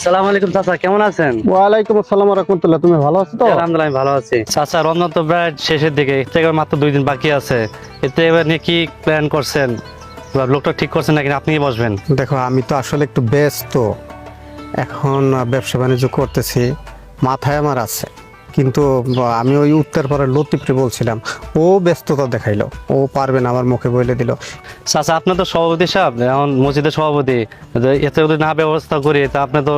আসসালামু আলাইকুম চাচা কেমন আছেন? ওয়ালাইকুম আসসালাম রহমতুল্লাহ তুমি ভালো আছো তো? আলহামদুলিল্লাহ আমি ভালো আছি। চাচা রমজান তো প্রায় শেষের দিকে এর থেকে মাত্র দুই দিন বাকি আছে। এতে এবার নিয়ে কি প্ল্যান করছেন? বা লোকটা ঠিক করছেন নাকি আপনি বসবেন? দেখো আমি তো আসলে একটু ব্যস্ত। এখন ব্যবসা বাণিজ্য করতেছি মাথায় আমার আছে। কিন্তু আমি ওই উত্তরপাড়ার লতিফরে বলছিলাম ও ব্যস্ততা দেখাইলো ও পারবে না আমার মুখে বলে দিল। চাচা আপনি তো সভাপতি সাহেব এখন মসজিদের সভাপতি যে এতে যদি না ব্যবস্থা করি তা আপনি তো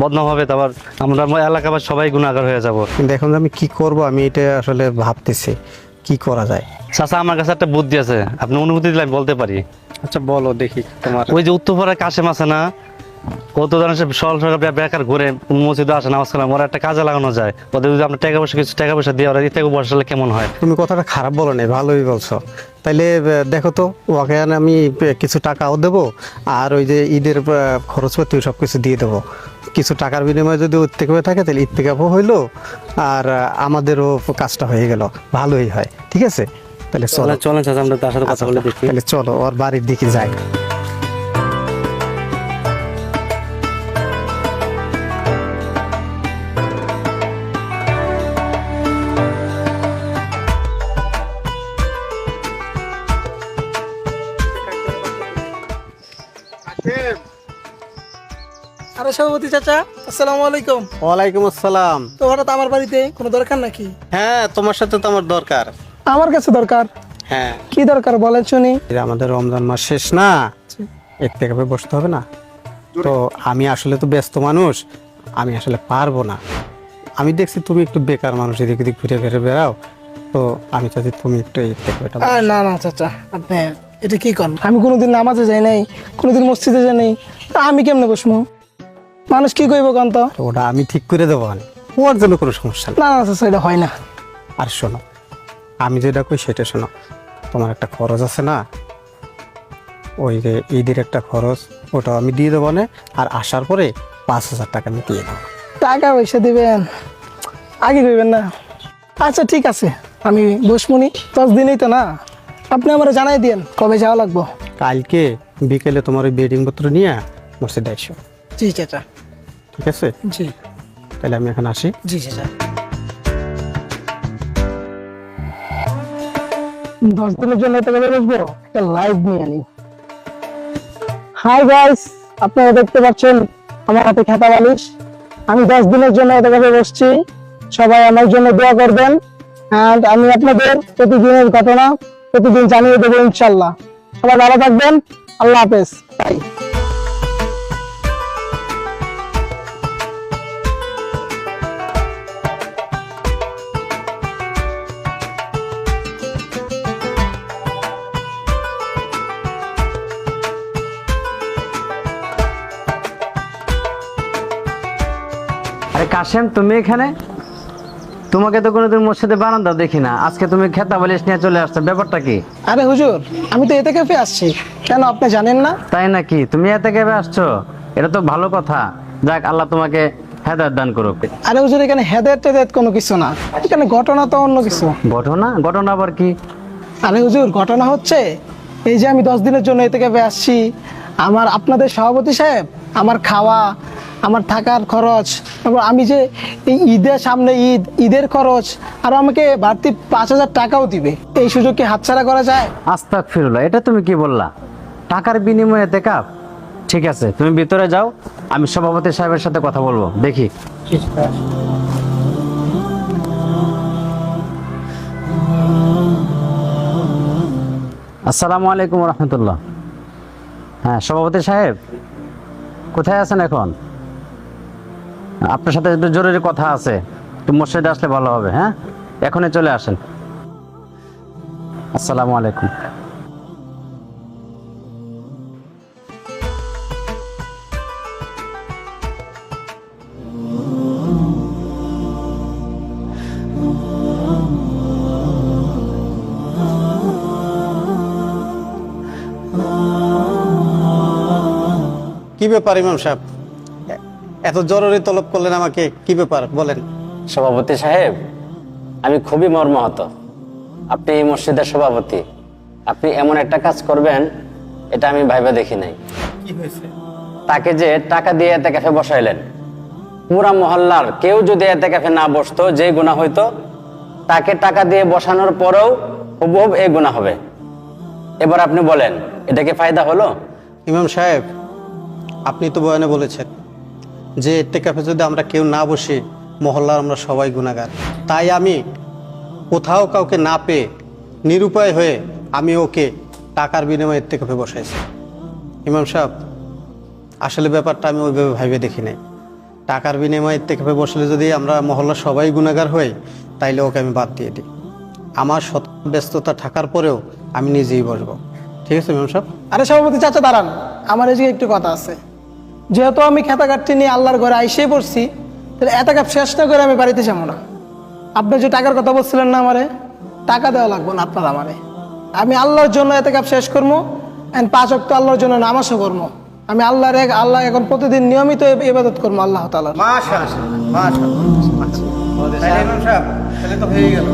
বদনাম হবে তারপর আমরা এলাকাবাসী সবাই গুণাগার হয়ে যাব। কিন্তু এখন যে আমি কি করব আমি এটা আসলে ভাবতেছি কি করা যায়? চাচা আমার কাছে একটা বুদ্ধি আছে আপনি অনুমতি দিলে আমি বলতে পারি। আচ্ছা বলো দেখি তোমার। ওই যে উত্তরপাড়ায় কাশেম আছে না কত ধরনের সরল সরকার বেকার ঘুরে মসজিদে আসে নামাজ কালাম ওরা একটা কাজে লাগানো যায়। ওদের যদি আপনার টাকা পয়সা কিছু টাকা পয়সা দিয়ে ওরা ইত্যাদি বসালে কেমন হয়? তুমি কথাটা খারাপ বলো না ভালোই বলছো। তাইলে দেখো তো ওকে আমি কিছু টাকাও দেবো আর ওই যে ঈদের আহ, খরচপাতি সব কিছু দিয়ে দেবো। কিছু টাকার বিনিময়ে যদি উত্তেক হয়ে থাকে তাহলে ইত্তেকাপও হইল আর আমাদেরও কাজটা হয়ে গেল ভালোই হয় ঠিক আছে? তাহলে চলো। চলেন চাচা আমরা তার সাথে কথা বলে দেখি। তাহলে চলো ওর বাড়ির দিকে যাই। সভাপতি চাচা আসসালামু আলাইকুম। ওয়ালাইকুম আসসালাম। তো হঠাৎ আমার বাড়িতে কোনো দরকার নাকি? হ্যাঁ তোমার সাথে তো আমার দরকার। আমার কাছে দরকার? হ্যাঁ। কি দরকার বলেন শুনি। আমাদের রমজান মাস শেষ না? বসতে হবে না? তো আমি আসলে তো ব্যস্ত মানুষ আমি আসলে পারব না। আমি দেখছি তুমি একটু বেকার মানুষ এদিক ওদিক ঘুরে ঘুরে বেড়াও। তো আমি চাচ্ছি তুমি একটু না না চাচা আপনি এটা কি করেন? আমি কোনোদিন নামাজে যাই নাই কোনোদিন মসজিদে যাই নাই তা আমি কেমনে বসবো? মানুষ কি কইব কান তো? তো ওটা আমি ঠিক করে দেবো ওর জন্য কোনো সমস্যা না না চাচা এটা হয় না। আর শোনো আমি যেটা কই সেটা শোনো। তোমার একটা খরচ আছে না? ওই যে ঈদের একটা খরচ ওটা আমি দিয়ে দেবো না আর আসার পরে পাঁচ হাজার টাকা আমি দিয়ে দেবো। টাকা পয়সা দিবেন? আগে কইবেন না। আচ্ছা ঠিক আছে। আমি বসমুনি দশ দিনই তো না। আপনি আমার জানাই দিন কবে যাওয়া লাগবো। কালকে বিকেলে তোমার ওই বেডিং পত্র নিয়ে মসজিদে এসো জি চাচা ঠিক আছে? জি। তাহলে আমি এখন আসি। জি চাচা দশ দিনের জন্য এত করে বসবো? একটা লাইভ নিয়ে আনি হাই গাইস আপনারা দেখতে পাচ্ছেন আমার হাতে খাতা বালিশ। আমি দশ দিনের জন্য এত করে বসছি। সবাই আমার জন্য দোয়া করবেন। অ্যান্ড আমি আপনাদের প্রতিদিনের ঘটনা প্রতিদিন জানিয়ে দেবো ইনশাল্লাহ। সবাই ভালো থাকবেন। আল্লাহ হাফেজ। বাই কাশেম তুমি এখানে? তোমাকে তো কোনোদিন মসজিদে বারান্দা দেখি না। আজকে তুমি খেতা বালিশ নিয়ে চলে আসছো ব্যাপারটা কি? আরে হুজুর আমি তো এতে ক্যাফে আসছি। কেন আপনি জানেন না? তাই নাকি? তুমি এতে কেবে আসছো? এটা তো ভালো কথা। যাক আল্লাহ তোমাকে হেদায়ত দান করুক। আরে হুজুর এখানে হেদায়ত টেদায়ত কোনো কিছু না। এখানে ঘটনা তো অন্য কিছু। ঘটনা? ঘটনা আবার কি? আরে হুজুর ঘটনা হচ্ছে এই যে আমি দশ দিনের জন্য এতে ক্যাফে আসছি। আমার আপনাদের সভাপতি সাহেব আমার খাওয়া আমার থাকার খরচ তারপর আমি যে ঈদের সামনে ঈদ, ঈদের খরচ, আর আমাকে বাড়তি পাঁচ হাজার টাকাও দিবে। এই সুযোগ কি হাতছাড়া করা যায়? আস্তাক ফিরুল্লাহ এটা তুমি কি বললা? টাকার বিনিময়ে কাপ? ঠিক আছে, তুমি ভিতরে যাও, আমি সভাপতি সাহেবের সাথে কথা বলব, দেখি। আসসালামু আলাইকুম রহমতুল্লাহ। হ্যাঁ সভাপতি সাহেব, কোথায় আছেন এখন? আপনার সাথে একটু জরুরি কথা আছে। একটু মসজিদে আসলে ভালো হবে হ্যাঁ? এখনই চলে আসেন। আসসালামু আলাইকুম। কি ব্যাপার ইমাম সাহেব? এত জরুরি তলব করলেন আমাকে কি ব্যাপার বলেন? সভাপতি সাহেব আমি খুবই মর্মাহত। আপনি এই মসজিদের সভাপতি আপনি এমন একটা কাজ করবেন এটা আমি ভাইবা দেখি নাই। কি হয়েছে? তাকে যে টাকা দিয়ে এতে ক্যাফে বসাইলেন। পুরা মহল্লার কেউ যদি এতে ক্যাফে না বসতো যে গুণা হইতো তাকে টাকা দিয়ে বসানোর পরেও হুবহুব এই গুণা হবে। এবার আপনি বলেন এটা কি ফায়দা হলো? ইমাম সাহেব আপনি তো বয়ানে বলেছেন। যে এতেকাফে যদি আমরা কেউ না বসি, মহল্লার আমরা সবাই গুণাগার তাই আমি কোথাও কাউকে না পেয়ে নিরুপায় হয়ে আমি ওকে টাকার বিনিময়ে এতেকাফে বসাইছি। ইমাম সাহেব, আসলে ব্যাপারটা আমি ওইভাবে ভাবে দেখি নাই। টাকার বিনিময়ে এতেকাফে বসলে যদি আমরা মহল্লার সবাই গুণাগার হই, তাইলে ওকে আমি বাদ দিয়ে দিই। আমার শত ব্যস্ততা থাকার পরেও আমি নিজেই বসবো। ঠিক আছে, ইমাম সাহেব? আরে সভাপতি চাচা, দাঁড়ান। আমার যে একটু কথা আছে। যেহেতু আমি খেতা কাটতে নিয়ে আল্লাহর ঘরে আইসেই পড়ছি, তাহলে এত কাপ শেষ না করে আমি বাড়িতে যাব না। আপনি যে টাকার কথা বলছিলেন না আমারে, টাকা দেওয়া লাগবে না আপনার আমারে। আমি আল্লাহর জন্য এত কাপ শেষ করব অ্যান্ড পাঁচ অক্ট আল্লাহর জন্য নামাজও করব আমি আল্লাহর এক আল্লাহ এখন প্রতিদিন নিয়মিত ইবাদত করব আল্লাহ সাহেব, তাহলে তো হয়ে গেল।